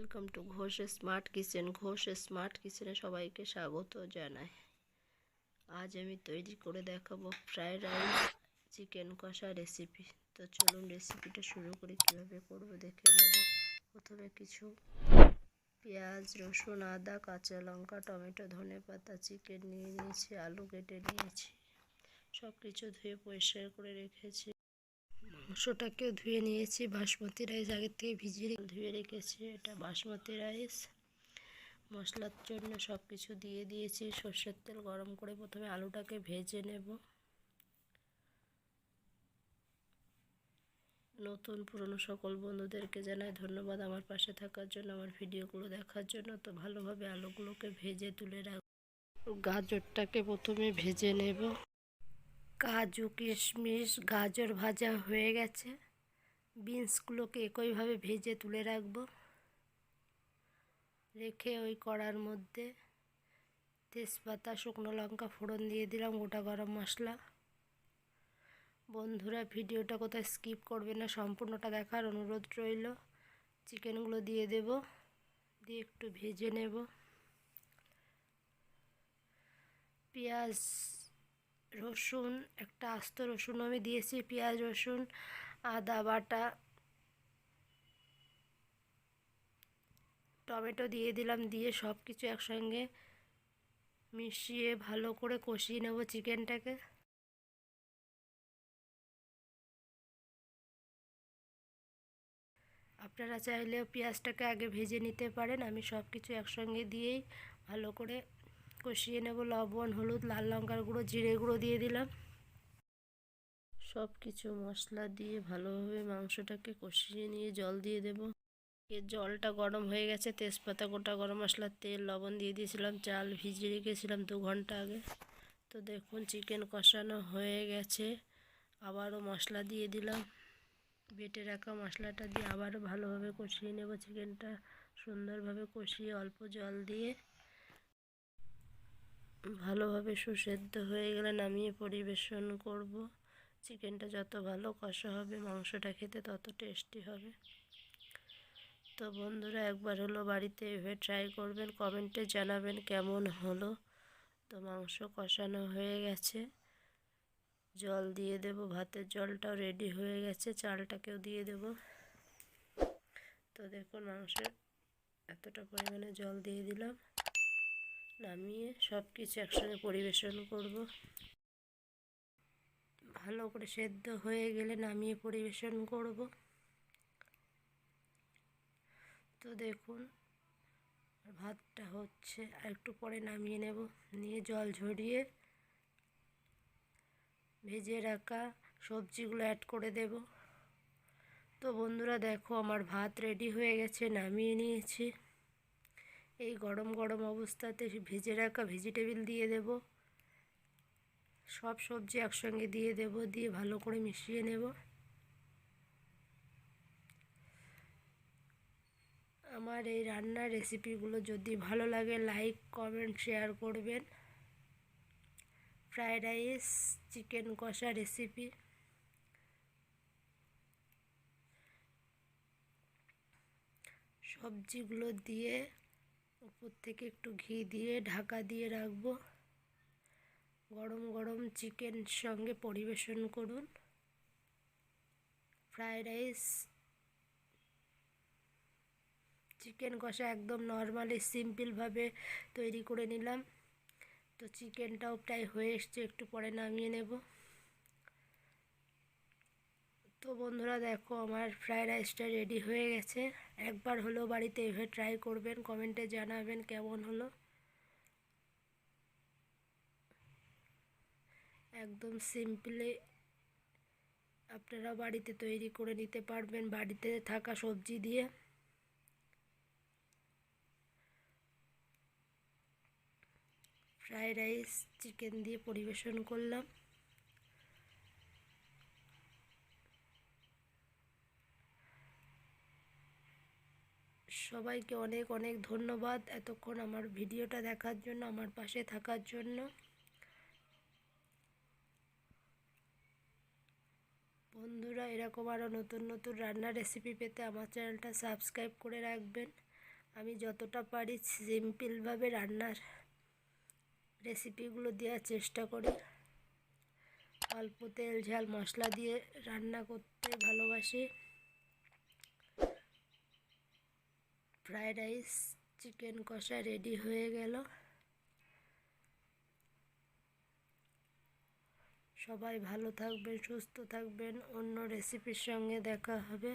Welcome to Ghosh smart kitchen Ghosh smart কিচেনে সবাইকে স্বাগত জানাই। আজ আমি তৈরি করে দেখাবো fried rice chicken kosha recipe তো চলুন রেসিপিটা শুরু করি, কীভাবে করব দেখে নেব। প্রথমে কিছু পেঁয়াজ, রসুন, আদা, কাঁচা লঙ্কা, টমেটো, ধনে পাতা চিকেন নিয়ে নিয়েছি, আলু কেটে নিয়েছি। সব কিছু ধুয়ে পরিষ্কার করে রেখেছি। মাংসটাকেও ধুয়ে নিয়েছি, বাসমতি রাইস আগের থেকে ভিজিয়ে ধুয়ে রেখেছি, এটা বাসমতি রাইস। মশলার জন্য সব কিছু দিয়ে দিয়েছি, সর্ষের তেল গরম করে প্রথমে আলুটাকে ভেজে নেব। নতুন পুরনো সকল বন্ধুদেরকে জানাই ধন্যবাদ আমার পাশে থাকার জন্য, আমার ভিডিওগুলো দেখার জন্য। তো ভালোভাবে আলুগুলোকে ভেজে তুলে রাখ গাজরটাকে প্রথমে ভেজে নেব। কাজু, কিশমিশ, গাজর ভাজা হয়ে গেছে। বিনসগুলোকে একইভাবে ভেজে তুলে রাখব। রেখে ওই কড়ার মধ্যে তেজপাতা, শুকনো লঙ্কা ফোড়ন দিয়ে দিলাম, গোটা গরম মশলা। বন্ধুরা, ভিডিওটা কোথায় স্কিপ করবে না, সম্পূর্ণটা দেখার অনুরোধ রইল। চিকেনগুলো দিয়ে দেব, দিয়ে একটু ভেজে নেব। পেঁয়াজ রসুন, একটা আস্ত রসুন আমি দিয়েছি, পেঁয়াজ, রসুন, আদা, বাটা, টমেটো দিয়ে দিলাম, দিয়ে সব কিছু একসঙ্গে মিশিয়ে ভালো করে কষিয়ে নেব চিকেনটাকে। আপনারা চাইলেও পেঁয়াজটাকে আগে ভেজে নিতে পারেন, আমি সব কিছু একসঙ্গে দিয়েই ভালো করে কষিয়ে নেব, লবণ, হলুদ, লাল লঙ্কার গুঁড়ো, জিরে গুঁড়ো দিয়ে দিলাম। সব কিছু মশলা দিয়ে ভালোভাবে মাংসটাকে কষিয়ে নিয়ে জল দিয়ে দেব। এর জলটা গরম হয়ে গেছে, তেজপাতা, গোটা গরম মশলার তেল, লবণ দিয়ে দিয়েছিলাম, চাল ভিজিয়ে রেখেছিলাম দু ঘণ্টা আগে। তো দেখুন, চিকেন কষানো হয়ে গেছে, আবারও মশলা দিয়ে দিলাম। বেটে রাখা মশলাটা দিয়ে আবারও ভালোভাবে কষিয়ে নেব চিকেনটা, সুন্দরভাবে কষিয়ে অল্প জল দিয়ে। ভালোভাবে সুসেদ্ধ হয়ে গেলে নামিয়ে পরিবেশন করব। চিকেনটা যত ভালো কষা হবে, মাংসটা খেতে তত টেস্টি হবে। তো বন্ধুরা, একবার হলো বাড়িতে এভাবে ট্রাই করবেন কমেন্টে জানাবেন কেমন হলো। তো মাংস কষানো হয়ে গেছে। জল দিয়ে দেব, ভাতের জলটাও রেডি হয়ে গেছে, চালটাকেও দিয়ে দেব। তো দেখুন, মাংসের এতটা পরিমাণে জল দিয়ে দিলাম। নামিয়ে সব কিছু একসঙ্গে পরিবেশন করব। ভালো করে সেদ্ধ হয়ে গেলে নামিয়ে পরিবেশন করব। তো দেখুন, ভাতটা হচ্ছে আর একটু পরে নামিয়ে নেব। নিয়ে জল ঝরিয়ে ভেজে রাখা সবজিগুলো অ্যাড করে দেব। তো বন্ধুরা দেখো, আমার ভাত রেডি হয়ে গেছে, নামিয়ে নিয়েছি। এই গরম গরম অবস্থাতে ভেজে রাখা ভেজিটেবিল দিয়ে দেব। সব সবজি একসঙ্গে দিয়ে দেব, দিয়ে ভালো করে মিশিয়ে নেব। আমার এই রান্নার রেসিপিগুলো যদি ভালো লাগে লাইক কমেন্ট শেয়ার করবেন। Fried rice chicken kosha recipe সবজিগুলো দিয়ে উপর থেকে একটু ঘি দিয়ে ঢাকা দিয়ে রাখব। গরম গরম চিকেন সঙ্গে পরিবেশন করুন। Fried rice. চিকেন কষা একদম নর্মালি সিম্পলভাবে তৈরি করে নিলাম। তো চিকেনটাও প্রায় হয়ে এসছে, একটু পরে নামিয়ে নেব। তো বন্ধুরা দেখো, আমার ফ্রায়েড রাইসটা রেডি হয়ে গেছে। একবার হলেও বাড়িতে এভাবে ট্রাই করবেন কমেন্টে জানাবেন কেমন হলো। একদম সিম্পলি আপনারা বাড়িতে তৈরি করে নিতে পারবেন, বাড়িতে থাকা সবজি দিয়ে। ফ্রায়েড রাইস চিকেন দিয়ে পরিবেশন করলাম। সবাইকে অনেক অনেক ধন্যবাদ এতক্ষণ আমার ভিডিওটা দেখার জন্য, আমার পাশে থাকার জন্য। বন্ধুরা, এরকম আরও নতুন নতুন রান্নার রেসিপি পেতে আমার চ্যানেলটা সাবস্ক্রাইব করে রাখবেন। আমি যতটা পারি সিম্পলভাবে রান্নার রেসিপিগুলো দেওয়ার চেষ্টা করি। অল্প তেল, ঝাল, মশলা দিয়ে রান্না করতে ভালোবাসি। Fried rice, chicken kosha ready হয়ে গেল। সবাই ভালো থাকবেন, সুস্থ থাকবেন। অন্য রেসিপির সঙ্গে দেখা হবে।